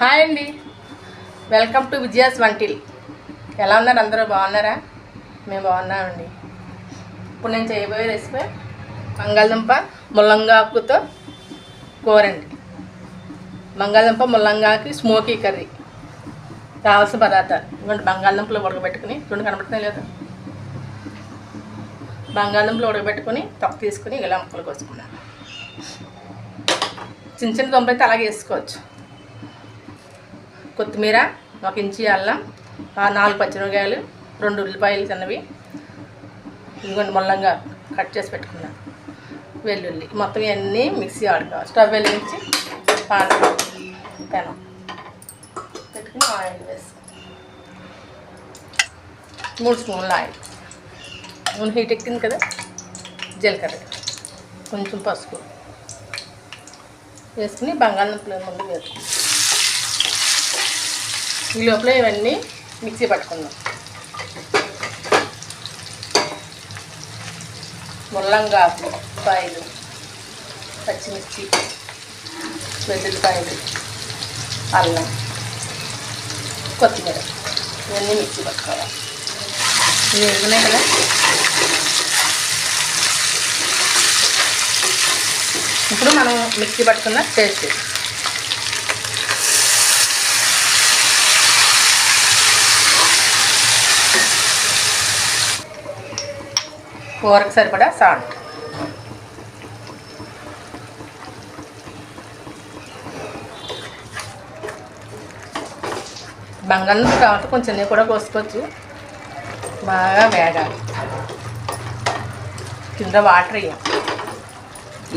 Hi అండి. Welcome to విజయాస్ వంటిల్. ఎలా ఉన్నారు అందరూ? బాగున్నారా? మేము బాగున్నామండి. ఇప్పుడు నేను చేయబోయే రెసిపీ బంగాళదుంప ముల్లంగాకుతో కూరండి. బంగాళదుంప ముల్లంగాకి స్మోకీ కర్రీ కావాల్సిన పదార్థాలు. ఇవ్వండి బంగాళదుంపలు ఉడకబెట్టుకుని. రెండు కనబడుతున్నాయి లేదా? బంగాళదుంపలు ఉడకబెట్టుకుని తప్పు తీసుకుని ఇలా ముక్కలు కోసుకున్నాను చిన్న చిన్న దుంపలు అయితే అలాగే వేసుకోవచ్చు. కొత్తిమీర ఒక ఇంచి అల్లం నాలుగు పచ్చిమిరకాయలు రెండు ఉల్లిపాయలు చిన్నవి. ఇంకొన్ని మొల్లంగా కట్ చేసి పెట్టుకున్నాను వెల్లుల్లి మొత్తం ఇవన్నీ మిక్సీ ఆడుకోవాలి స్టవ్ వెలిగించి పాన పెనం. పెట్టుకుని ఆయిల్ వేసి మూడు స్పూన్లు ఆయిల్. నూనె హీట్ ఎక్కింది కదా? జీలకర్ర. కొంచెం పసుపు. వేసుకుని బంగాళదుంపలు ముందు వేసుకుని ఈ లోపల ఇవన్నీ మిక్సీ పట్టుకుందాం. ముల్లంగాకు కాయలు పచ్చిమిర్చి వెల్లుల్లిపాయలు అల్లం కొత్తిమీర ఇవన్నీ మిక్సీ పట్టుకోవాలి. ఇవి వేసుకున్నాయి కదా? ఇప్పుడు మనం మిక్సీ పట్టుకున్న పేస్ట్ కూరకు సరిపడా సాల్ట్. బంగాళదుంప తర్వాత కొంచెం నెయ్యి కూడా కోసుకోవచ్చు బాగా వేగాలి. కింద వాటర్ వేయం.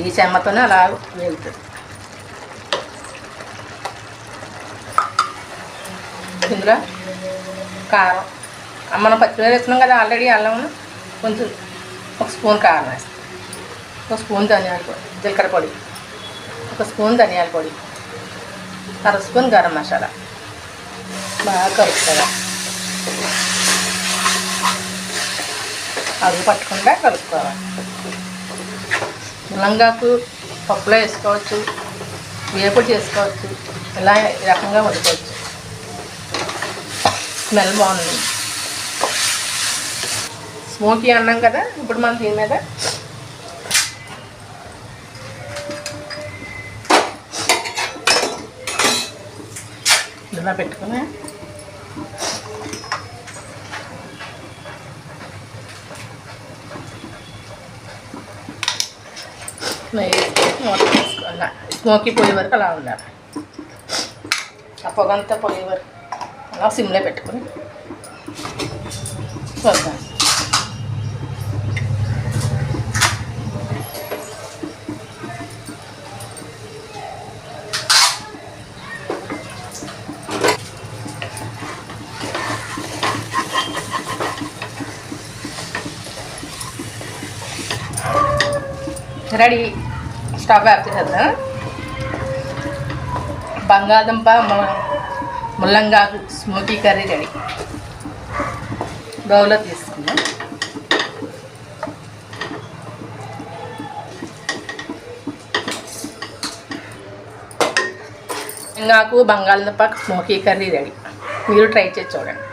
ఈ చెమ్మతోనే అలా వేగుతుంది. ఇందులో కారం. మనం పచ్చిమిరపకాయ వేస్తున్నాం కదా ఆల్రెడీ అల్లం కొంచెం ఒక స్పూన్ కారం వేస్తాం. ఒక స్పూన్ ధనియాల పొడి జీలకర్ర పొడి. ఒక స్పూన్ ధనియాల పొడి. అర స్పూన్ గరం మసాలా. బాగా కలుపుతుంది అడుగు పట్టకుండా కలుపుకోవాలి. ములంగాకు పప్పులో వేసుకోవచ్చు వేపుడు చేసుకోవచ్చు ఇలా ఈ రకంగా వండుకోవచ్చు. స్మెల్ బాగుంది స్మోకీ అన్నాం కదా ఇప్పుడు మనం దీని మీద ఇలా పెట్టుకుని స్మోకీ పోయే వరకు అలా ఉండాలి. ఆ పొగంతా పోయే వరకు అలా సిమ్లో పెట్టుకుని చూద్దాం. రెడీ. స్టవ్ ఆఫ్ చేసేద్దాం. బంగాళదుంప ముల్లంగాకు స్మోకీ కర్రీ రెడీ. బౌల్లో తీసుకుందాం. నాకు బంగాళదుంప స్మోకీ కర్రీ రెడీ. మీరు ట్రై చేసి చూడండి.